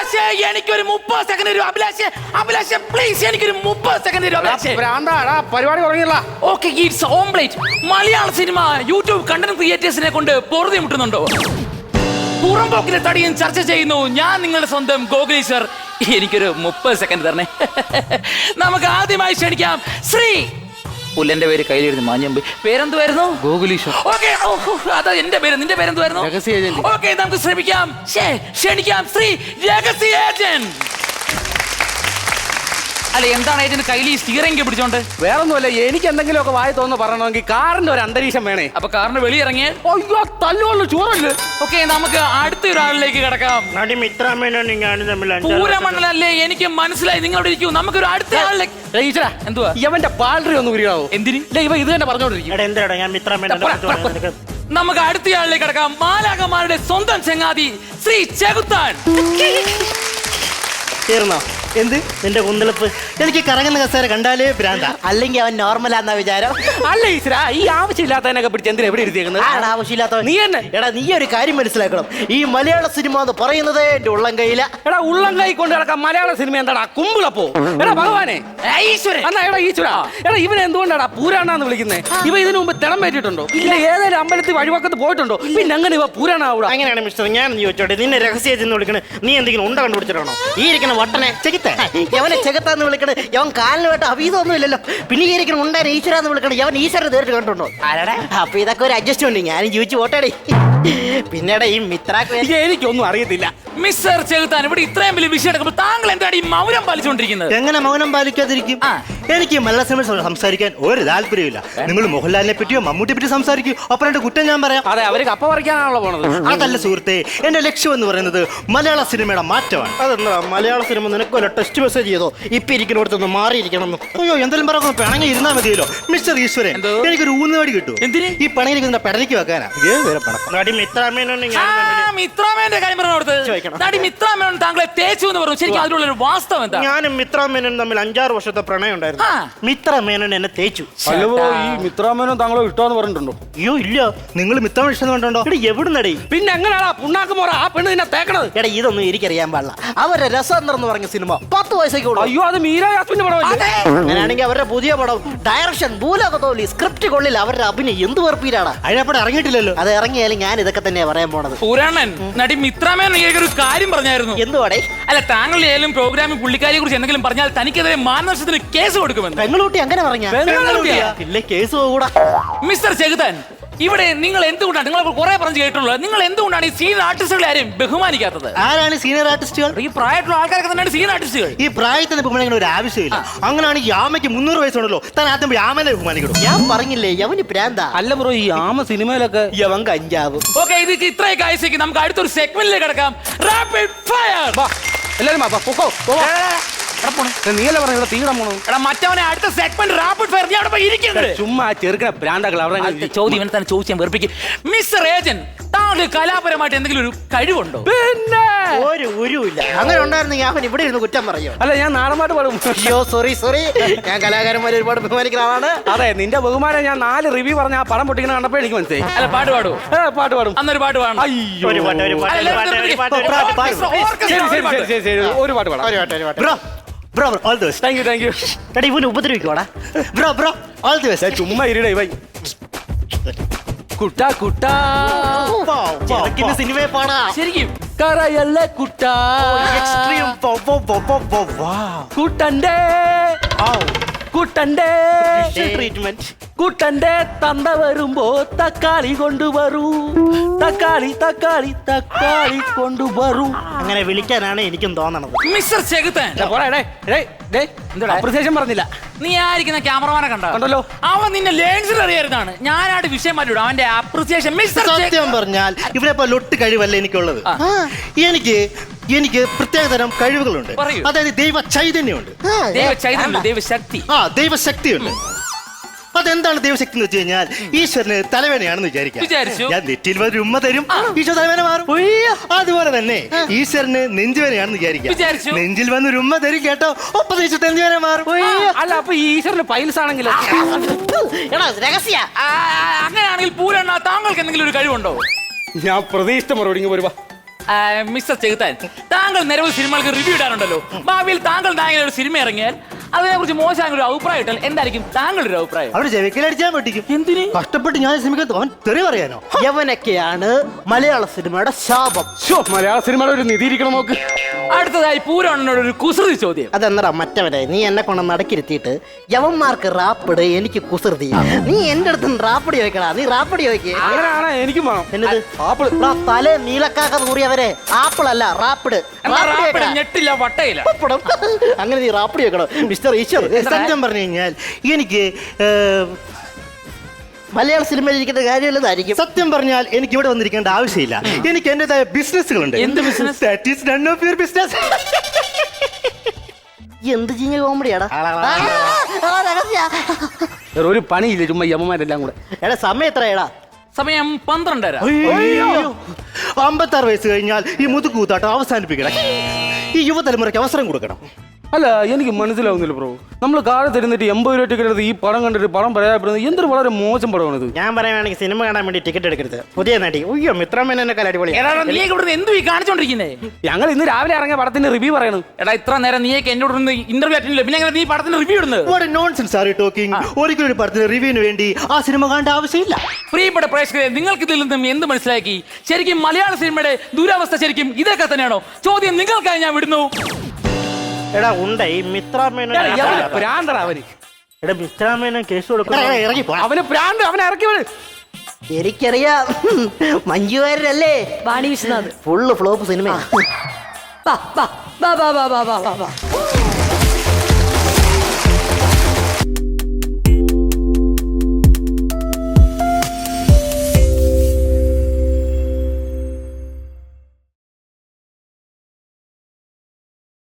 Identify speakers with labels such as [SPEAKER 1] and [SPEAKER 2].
[SPEAKER 1] അഭിലാഷേ എനിക്കൊരു മുപ്പത് സെക്കൻഡ് തരൂ. അഭിലാഷേ അഭിലാഷേ പ്ലീസ് എനിക്കൊരു മുപ്പത് സെക്കൻഡ് തരൂ അഭിലാഷേ.
[SPEAKER 2] ഭ്രാന്താടാ പരിപാടി തുടങ്ങിയല്ല
[SPEAKER 1] okay it's ഓംപ്ലേറ്റ് Malayala cinema YouTube content ക്രിയേറ്റേഴ്സിനെ കൊണ്ട് പൊറുതി മുട്ടുന്നുണ്ടോ? പുറംപോക്കിലെ തടിയും ചർച്ച ചെയ്യുന്നു. ഞാൻ നിങ്ങളുടെ സ്വന്തം ഗോകുലീശ്വർ എനിക്കൊരു മുപ്പത് സെക്കൻഡ് തരണേ. നമുക്ക് ആദ്യമായി ക്ഷണിക്കാം ശ്രീ പുല്ലന്റെ പേര് കയ്യിലിരുന്ന് മാഞ്ഞമ്പ് പേരെന്തുവായിരുന്നു?
[SPEAKER 2] ഗോകുലീശ്വർ
[SPEAKER 1] ഓക്കെ അതാ എന്റെ പേര്. നിന്റെ പേരെന്തുവായിരുന്നു?
[SPEAKER 2] രഹസ്യ ഏജന്റ്.
[SPEAKER 1] ഓക്കെ നമുക്ക് ശ്രമിക്കാം. ശ്ശേ, ക്ഷണിക്കാം. ശ്രീ രഹസ്യ ഏജന്റ്. അല്ല എന്താണ് ഏജന്റ് കയ്യിൽ ഈ സ്റ്റീറിംഗ് പിടിച്ചോണ്ട്?
[SPEAKER 2] വേറൊന്നുമല്ല എനിക്ക് എന്തെങ്കിലും ഒക്കെ വായി തോന്നുന്നു പറയണമെങ്കിൽ കാറിന്റെ ഒരു അന്തരീക്ഷം വേണേ.
[SPEAKER 1] അപ്പൊ കാറിന് വെളിയിറങ്ങിയ
[SPEAKER 2] അയ്യോ തല്ലുകൊള്ളു ചോറല്ലേ
[SPEAKER 1] ഓക്കെ നമുക്ക് അടുത്ത ഒരാളിലേക്ക് കിടക്കാം. പൂരമണ്ണലല്ലേ എനിക്ക് മനസ്സിലായി നിങ്ങളോട് നമുക്ക് ഒരു അടുത്ത ആളിലേക്ക്
[SPEAKER 2] ഈശ്വരാ
[SPEAKER 1] എന്തുവാ?
[SPEAKER 2] ഇവന്റെ പാലറി ഒന്ന് ഉരിയാവോ
[SPEAKER 1] എന്തിന്?
[SPEAKER 2] ഇവ ഇത് തന്നെ പറഞ്ഞോണ്ടിരിക്കും.
[SPEAKER 1] നമുക്ക് അടുത്ത ആളിലേക്ക് കിടക്കാം. മാലാകമാരുടെ സ്വന്തം ചെങ്ങാതി ശ്രീ ചെകുത്താൻ.
[SPEAKER 3] തീർന്നോ? എന്ത്? നിന്റെ കുന്തളിപ്പ്. എനിക്ക് കറങ്ങുന്ന കസേര കണ്ടാലേ ഭ്രാന്ത.
[SPEAKER 4] അല്ലെങ്കിൽ അവൻ നോർമൽ നോർമലാന്ന വിചാരം.
[SPEAKER 2] അല്ല ഈശ്വര ഈ ആവശ്യമില്ലാത്തതിനൊക്കെ പിടിച്ച് എന്തിനാ എവിടെ ഇരുത്തിയേക്കുന്നത്?
[SPEAKER 4] ആണ് ആവശ്യമില്ലാത്ത
[SPEAKER 2] നീ തന്നെ.
[SPEAKER 4] എടാ നീ ഒരു കാര്യം മനസ്സിലാക്കണം. ഈ മലയാള സിനിമ എന്ന് പറയുന്നത് എന്റെ ഉള്ളം കയ്യില
[SPEAKER 2] എടാ ഉള്ളം കൈ കൊണ്ട് കിടക്കാൻ മലയാള സിനിമ എന്താടാ? കുമ്പിളപ്പോ. എടാ ഭഗവാനെ.
[SPEAKER 1] ഈശ്വരൻ.
[SPEAKER 2] എന്നാ എടാ ഈശ്വര. എടാ ഇവനെ എന്തുകൊണ്ടാടാ പൂരാണെന്ന് വിളിക്കുന്നത് ഇവ ഇതിനു മുമ്പ് തിളം പറ്റിയിട്ടുണ്ടോ ഇല്ല. ഏതെങ്കിലും അമ്പലത്തിൽ വഴിവക്കത്ത് പോയിട്ടുണ്ടോ? പിന്നെ അങ്ങനെ ഇവ പൂരാണാവൂടാ.
[SPEAKER 3] അങ്ങനെയാണ് മിസ്റ്റർ ഞാൻ ചോദിച്ചോട്ടെ. നിന്നെ രഹസ്യ എന്ന് വിളിക്കണേ. നീ എന്തെങ്കിലും ഉണ്ട കണ്ടുപിടിച്ചിട്ടാണോ ഈ ഇരിക്കുന്ന വട്ടനെ. ചെകിത്ത
[SPEAKER 4] യവനെ ചെകത്താന്ന് വിളിക്കണത് യവൻ കാലിന് വേണ്ട അവീതമൊന്നും ഇല്ലല്ലോ പിന്നെ ഇരിക്കണം ഈശ്വരാന്ന് വിളിക്കണം യവൻ ഈശ്വരനെ നേരിട്ട് കണ്ടുണ്ടോ
[SPEAKER 1] ആരാടെ?
[SPEAKER 4] അപ്പൊ ഇതൊക്കെ ഒരു അഡ്ജസ്റ്റ്മെന്റ് ഞാനും ജീവിച്ചു പോട്ടേടി. പിന്നീട് ഈ മിത്ര
[SPEAKER 2] എനിക്കൊന്നും അറിയത്തില്ല.
[SPEAKER 1] മിസ്റ്റർ ചെകുത്താൻ ഇവിടെ ഇത്രയും വലിയ വിഷയം എടുക്കുമ്പോൾ താങ്കൾ എന്താണ് ഈ മൗനം പാലിച്ചുകൊണ്ടിരിക്കുന്നത്?
[SPEAKER 3] എങ്ങനെ മൗനം പാലിക്കാതിരിക്കും?
[SPEAKER 1] ആ.
[SPEAKER 3] എനിക്ക് മലയാള സിനിമ സംസാരിക്കാൻ ഒരു താല്പര്യമില്ല നിങ്ങൾ മോഹൻലാലിനെ പറ്റിയോ മമ്മൂട്ടിയെ പറ്റിയോ സംസാരിക്കൂ. അപ്പൊ എന്റെ കുറ്റം ഞാൻ പറയാം.
[SPEAKER 2] അതെ അവർ കപ്പ പറിക്കാനാണല്ലോ പോണത്.
[SPEAKER 3] അതല്ല സുഹൃത്തെ എന്റെ ലക്ഷ്യം എന്ന് പറയുന്നത് മലയാള സിനിമയുടെ മാറ്റമാണ്. അതെന്താ? മലയാള സിനിമ നിനക്ക് വല്ല ടെസ്റ്റ് മെസ്സേജ് ചെയ്തോ? ഇപ്പൊ ഇരിക്കുന്നിടത്തൊന്ന് മാറിയിരിക്കണം. അയ്യോ എന്തെങ്കിലും പറഞ്ഞു പിണങ്ങി ഇരുന്നാ മതിയല്ലോ. മിസ്റ്റർ ഈശ്വരൻ? എനിക്കൊരു ഊന്നുവടി കിട്ടും.
[SPEAKER 1] എന്തിന്?
[SPEAKER 3] ഈ പണിയിരിക്കുന്ന പെടലിക്ക് വെക്കാനാ.
[SPEAKER 1] ആ, മിത്രാമേന്റെ കാര്യം പറഞ്ഞു
[SPEAKER 3] ചോദിക്കണം.
[SPEAKER 1] നടി മിത്രാമേനോൻ താങ്കളെ തേച്ചു എന്ന് പറഞ്ഞു. ശരിക്കും അതിലുള്ള ഒരു വാസ്തവം എന്താ?
[SPEAKER 3] ഞാനും മിത്രാമേനൻ തമ്മിൽ അഞ്ചാറ് വർഷത്തെ പ്രണയം ഉണ്ടായിരുന്നു.
[SPEAKER 1] ആ.
[SPEAKER 3] മിത്രമേനൻ എന്നെ തേച്ചു.
[SPEAKER 2] അല്ലോ ഈ മിത്രാമേനോ താങ്കളോ ഇഷ്ടമെന്ന് പറഞ്ഞിട്ടുണ്ടോ?
[SPEAKER 3] അയ്യോ ഇല്ല. നിങ്ങൾ മിത്രമേനൻ ഇഷ്ടം കണ്ടോ ഇവിടെ എവിടുന്നടേ?
[SPEAKER 2] പിന്നെ എങ്ങനെയാടാ പുണ്ണാക്ക് മോറ ആ പെണ്ണ് നിന്നെ തേക്കണത്.
[SPEAKER 4] എടാ ഇതൊന്നും എനിക്കറിയാൻ പാടില്ല. അവരുടെ രസം എന്ന് പറഞ്ഞ സിനിമ പത്ത് വയസ്സേക്ക്
[SPEAKER 2] അയ്യോ അത് മീര യാസ്മിന്റെ പടമല്ലേ?
[SPEAKER 4] അങ്ങനെയാണെങ്കിൽ അവരുടെ പുതിയ പടം ഡയറക്ഷൻ ഭൂലോകത്തോലി സ്ക്രിപ്റ്റ് കൊള്ളില്ല. അവരുടെ അഭിനയം എന്ത് വെറുപ്പീരാണ്
[SPEAKER 3] അതിനപ്പടെ ഇറങ്ങിയിട്ടില്ലല്ലോ.
[SPEAKER 4] അത് ഇറങ്ങിയാലും ഞാൻ ഇതൊക്കെ തന്നെയാ പറയാൻ പോണത്.
[SPEAKER 1] പുരാണൻ. നടി മിത്രമേൻ ഒരു കാര്യം പറഞ്ഞായിരുന്നു.
[SPEAKER 4] എന്തുവാടെ
[SPEAKER 1] അല്ല താങ്കളുടെ ഏതെങ്കിലും പ്രോഗ്രാമിൽ പുള്ളിക്കാരിയെ കുറിച്ച് എന്തെങ്കിലും പറഞ്ഞാൽ തനിക്കെതിരെ മാനനഷ്ടത്തിന് കേസ് കൊടുക്കുമെന്ന്.
[SPEAKER 4] പെങ്ങളൂട്ടി അങ്ങനെ പറഞ്ഞ? കേസ് പോകൂടാ.
[SPEAKER 1] മിസ്റ്റർ ചെകുതാൻ ഇവിടെ നിങ്ങൾ എന്തുകൊണ്ടാണ്? നിങ്ങൾ കുറെ പറഞ്ഞു കേട്ടുള്ളൂ നിങ്ങൾ എന്തുകൊണ്ടാണ് ഈ സീനിയർ ആർട്ടിസ്റ്റുകളെ ആരെയും ബഹുമാനിക്കാത്തത്?
[SPEAKER 3] ആരാണ് സീനിയർ ആർട്ടിസ്റ്റുകൾ
[SPEAKER 1] ഈ പ്രായത്തിലുള്ള ആൾക്കാരൊക്കെ തന്നെയാണ് സീനിയർ ആർട്ടിസ്റ്റുകൾ
[SPEAKER 3] ഈ പ്രായത്തിൽ ബഹുമാനിക്കുന്ന ഒരു ആവശ്യമില്ല. അങ്ങനെയാണെങ്കിൽ യാമയ്ക്ക് മുന്നൂറ് വയസ്സുണ്ടല്ലോ. താൻ ആദ്യം യാമനെ ബഹുമാനിക്കണം
[SPEAKER 4] ഞാൻ പറഞ്ഞില്ലേ യവന് പ്രാന്ത.
[SPEAKER 2] അല്ല ബ്രോ ഈ ആമ സിനിമയിലൊക്കെ
[SPEAKER 4] യവൻ കഞ്ചാവ്.
[SPEAKER 1] ഓക്കെ ഇത് ഇത്രയൊക്കെ ആയിസേക്ക് നമുക്ക് അടുത്തൊരു സെഗ്മെന്റിലേക്ക് കിടക്കാം. റാപ്പിഡ് ഫയർ
[SPEAKER 2] വാ എല്ലാരും പോക്കോ വാ, പൊക്കോ, പോ, നീയല്ലേ പറഞ്ഞ ഇവിടെ തീടാൻ പോണു
[SPEAKER 1] എടാ മറ്റവനെ അടുത്ത സെഗ്മെന്റ് റാപ്പിഡ് ഫയർ നീ അവിടെ പോയി ഇരിക്കുന്നത്
[SPEAKER 2] ചുമ്മാ ചെറുക്കണ ഭ്രാന്തകൾ അവിടെ
[SPEAKER 1] ചോദ്യം ഇവനെ തന്നെ ചോദിച്ചാൽ വെറുപ്പിക്കും. മിസ്റ്റർ ഏജന്റ് താങ്കൾ കലാപരമായിട്ട് എന്തെങ്കിലും ഒരു കഴിവുണ്ടോ?
[SPEAKER 2] പിന്നെ!
[SPEAKER 4] ഒരു ഉരുവില്ല. അങ്ങനെ ഉണ്ടായിരുന്നെങ്കിൽ അവൻ ഇവിടെ ഇരുന്ന് കുറ്റം പറയോ?
[SPEAKER 2] അല്ല ഞാൻ നാടൻപാട്ട് പാടും.
[SPEAKER 4] അയ്യോ സോറി സോറി ഞാൻ കലാകാരന്മാരെ ഒരുപാട് ബഹുമാനിക്കുന്ന ആളാണ്
[SPEAKER 2] അതെ നിന്റെ ബഹുമാനം ഞാൻ നാല് റിവ്യൂ പറഞ്ഞ ആ പടം പൊട്ടിക്കുന്ന കണ്ടപ്പോ എനിക്ക് മനസ്സിലായി.
[SPEAKER 1] അല്ല പാട്ട് പാടും
[SPEAKER 2] പാട്ട് പാടും.
[SPEAKER 1] അന്നൊരു പാട്ട് പാടും
[SPEAKER 2] അയ്യോ.
[SPEAKER 3] ഒരു പാട്ട് ഒരു പാട്ട് ഒരു പാട്ട് ഒരു പാട്ട് ഒരു പാട്ട്.
[SPEAKER 1] ഓർക്കസ്ട്ര, ഓർക്കസ്ട്ര,
[SPEAKER 2] ശരി ശരി
[SPEAKER 1] ഒരു പാട്ട്.
[SPEAKER 2] ശരി ശരി ശരി ഒരു പാട്ട് പാടാം
[SPEAKER 3] ഒരു പാട്ട് ഒരു പാട്ട് bro bro all the best
[SPEAKER 2] thank you thank you
[SPEAKER 3] എടാ ഇവന് ഉപദ്രവിക്കോടാ bro bro all the best
[SPEAKER 2] ചുമ്മാ ഇരുടേ ബൈ കുട്ടാ കുട്ടാ
[SPEAKER 3] ചെറുക്കിന്റെ സിനിമയെ പാടാ
[SPEAKER 1] ശരിക്കും
[SPEAKER 2] കറയല്ല കുട്ടാ
[SPEAKER 3] എക്സ്ട്രീം
[SPEAKER 2] കുട്ടന്റെ കുട്ടന്റെ
[SPEAKER 3] ട്രീറ്റ്മെന്റ്
[SPEAKER 2] കുട്ടന്റെ തന്ത വരുമ്പോ തക്കാളി കൊണ്ടുവരൂ. തക്കാളി തക്കാളി തക്കാളി കൊണ്ടുവരൂ.
[SPEAKER 3] അങ്ങനെ വിളിക്കാനാണ് എനിക്കും തോന്നണത്.
[SPEAKER 1] മിസ്റ്റർ ചെകുത്തൻ.
[SPEAKER 2] അപ്രിസിയേഷൻ പറഞ്ഞില്ല.
[SPEAKER 1] നീ ആയിരിക്കുന്ന ക്യാമറമാനെ കണ്ടോ
[SPEAKER 2] കണ്ടല്ലോ.
[SPEAKER 1] അവൻ നിന്നെ ലേൺസിൽ അറിയായിരുന്നാണ് ഞാനായിട്ട് വിഷയം മാറ്റിവിടും. അവന്റെ അപ്രിസിയേഷൻ. മിസ്റ്റർ
[SPEAKER 3] സത്യം പറഞ്ഞാൽ ഇവിടെ ഇപ്പൊ ലൊട്ട് കഴിവല്ല എനിക്കുള്ളത്.
[SPEAKER 1] ആ.
[SPEAKER 3] എനിക്ക് എനിക്ക് പ്രത്യേകതരം കഴിവുകളുണ്ട്.
[SPEAKER 1] പറയൂ.
[SPEAKER 3] അതായത് ദൈവ ചൈതന്യമുണ്ട്.
[SPEAKER 1] ദൈവ ചൈതന്യം ദൈവശക്തി
[SPEAKER 3] ആ ദൈവശക്തിയുണ്ട് അതെന്താണ് ദൈവശക്തി എന്ന് വെച്ച് കഴിഞ്ഞാൽ ഈശ്വരന് തലവേനയാണെന്ന് വിചാരിക്കാം.
[SPEAKER 1] വിചാരിച്ചു.
[SPEAKER 3] ഞാൻ നെറ്റിയിൽ വരും ഉമ്മ തരും. ഈശ്വര തലവേന മാറും. അതുപോലെ തന്നെ ഈശ്വരന് നെഞ്ചുവേനയാണെന്ന് വിചാരിക്കാം. നെഞ്ചിൽ വന്ന് ഒരു ഉമ്മ തരും കേട്ടോ. ഒപ്പം ഈശ്വര നെഞ്ചുവേന മാറും
[SPEAKER 2] അല്ല അപ്പൊ ഈ ഈശ്വരന് പൈൽസ് ആണെങ്കിൽ
[SPEAKER 4] എടാ രഹസ്യ.
[SPEAKER 1] ആ, അങ്ങനെയാണെങ്കിൽ പൂരണ്ണ താങ്കൾക്ക് എന്തെങ്കിലും ഒരു കഴിവുണ്ടോ?
[SPEAKER 2] ഞാൻ പ്രതീക്ഷിച്ച മറുപടി ഇങ്ങ് വരുവാ
[SPEAKER 1] മിസ്റ്റർ ചെകുത്താൻ താങ്കൾ നിരവധി സിനിമകൾക്ക് റിവ്യൂ ഇടാറുണ്ടല്ലോ. ഭാവിയിൽ താങ്കൾ നായകൻ ഒരു സിനിമ ഇറങ്ങിയാൽ അതിനെ കുറിച്ച് മോശമായ ഒരു അഭിപ്രായം ഇട്ടാൽ എന്തായിരിക്കും താങ്കളുടെ ഒരു അഭിപ്രായം?
[SPEAKER 3] അവർ ചെവിക്കലടിച്ചാൻ പറ്റിക്കും
[SPEAKER 1] എന്തിന്?
[SPEAKER 3] കഷ്ടപ്പെട്ട് ഞാൻ ശ്രമിക്കാൻ അവൻ തെറി പറയാനോ?
[SPEAKER 4] യവനൊക്കെയാണ് മലയാള സിനിമയുടെ ശാപം?
[SPEAKER 2] ശോ, മലയാള സിനിമയുടെ ഒരു നിധി ഇരിക്കണം നോക്ക്
[SPEAKER 1] അടുത്തതായി പൂരണ്ണനോട് ഒരു കുസൃതി ചോദ്യം.
[SPEAKER 4] അതെന്നടാ മറ്റവനെ നീ എന്നെ കൊണ്ട് നടക്കിരുത്തിയിട്ട് യവന്മാർക്ക് റാപ്പിട് എനിക്ക് കുസൃതി. നീ എന്റെ അടുത്ത് റാപ്പിടി ചോദിക്കടാ നീ റാപ്പിടി ചോദിക്കേ.
[SPEAKER 2] അങ്ങനെയാണ് എനിക്കും വേണം.
[SPEAKER 4] എന്നത്?
[SPEAKER 2] ആപ്പിൾ.
[SPEAKER 4] തല തലേ നീലക്കാക്ക കൂറിയവരെ ആപ്പിൾ അല്ല റാപ്പിഡ്.
[SPEAKER 1] ഞെട്ടില്ല വട്ടയില്ല
[SPEAKER 4] അങ്ങനെ നീ റാപ്പിടി വെക്കണം മിസ്റ്റർ ഈശ്വർ
[SPEAKER 3] സത്യം പറഞ്ഞു കഴിഞ്ഞാൽ എനിക്ക്
[SPEAKER 4] മലയാള സിനിമയിൽ ഇരിക്കുന്ന കാര്യമുള്ളതായിരിക്കും.
[SPEAKER 3] സത്യം പറഞ്ഞാൽ എനിക്ക് ഇവിടെ വന്നിരിക്കേണ്ട ആവശ്യമില്ല. എനിക്ക് എന്റേതായ ബിസിനസ്സുകളുണ്ട്.
[SPEAKER 1] എന്ത് business?
[SPEAKER 3] That is none of your business
[SPEAKER 4] എന്ത് ചെയ്യുന്ന കോമഡിയാടാ?
[SPEAKER 2] ഒരു പണിയില്ല ചുമ്മാ യമ്മമാരെല്ലാം കൂടെ.
[SPEAKER 4] എടാ സമയം എത്രയാടാ?
[SPEAKER 1] സമയം പന്ത്രണ്ടര.
[SPEAKER 3] അമ്പത്താറ് വയസ്സ് കഴിഞ്ഞാൽ ഈ മുതുകൂത്താട്ടം അവസാനിപ്പിക്കണം. ഈ യുവതലമുറയ്ക്ക് അവസരം കൊടുക്കണം.
[SPEAKER 2] അല്ല എനിക്ക് മനസ്സിലാവുന്നില്ല ബ്രോ. നമ്മൾ കാലത്ത് ഇരുന്നിട്ട് എൺപത് രൂപ ടിക്കറ്റ് എടുത്ത് ഈ പടം കണ്ടിട്ട് പടം പറയാപ്പെടുന്നത് എന്തൊരു വളരെ മോശം പടമാണിത്.
[SPEAKER 3] ഞാൻ പറയുകയാണെങ്കിൽ സിനിമ കാണാൻ വേണ്ടി ടിക്കറ്റ് എടുക്കരുത്. പുതിയ നടി. ഉയ്യോ മിത്രമേനൊക്കെ അടിപൊളി
[SPEAKER 1] നീ ഇവിടെ എന്തു ഈ കാണിച്ചോണ്ടിരിക്കുന്നേ?
[SPEAKER 2] ഞങ്ങൾ ഇന്ന് രാവിലെ ഇറങ്ങിയ പടത്തിന്റെ റിവ്യൂ പറയണു.
[SPEAKER 1] എടാ ഇത്ര നേരം നീയൊക്കെ എന്നോട് ഇന്റർവ്യൂ അറ്റൻഡ് പിന്നെ നീ പടത്തിന് റിവ്യൂ ഇടുന്നത്
[SPEAKER 3] What a are are you ഒരിക്കലും ഒരു പടത്തിന് റിവ്യൂവിന് വേണ്ടി ആ സിനിമ കാണേണ്ട ആവശ്യമില്ല.
[SPEAKER 1] പ്രിയപ്പെട്ട പ്രേക്ഷകരെ നിങ്ങൾക്ക് ഇതിൽ നിന്നും എന്ത് മനസ്സിലാക്കി? ശരിക്കും മലയാള സിനിമയുടെ ദുരവസ്ഥ ശരിക്കും ഇതൊക്കെ തന്നെയാണോ? ചോദ്യം നിങ്ങൾക്കായി ഞാൻ വിടുന്നു.
[SPEAKER 3] എടാ ഉണ്ട് ഈ മിത്രാമേനോ
[SPEAKER 2] പ്രാന്തടാ അവന്
[SPEAKER 3] എടാ മിത്രാമേനോ കേസ് കൊടുക്കണം ഇറങ്ങി പോ.
[SPEAKER 2] അവന് പ്രാന്ത് അവനെ ഇറക്കി വിട്.
[SPEAKER 4] എനിക്കറിയാം.
[SPEAKER 5] Vani Viswanath.
[SPEAKER 4] Full flop cinema
[SPEAKER 5] വാ വാ വാ വാ വാ വാ വാ വാ.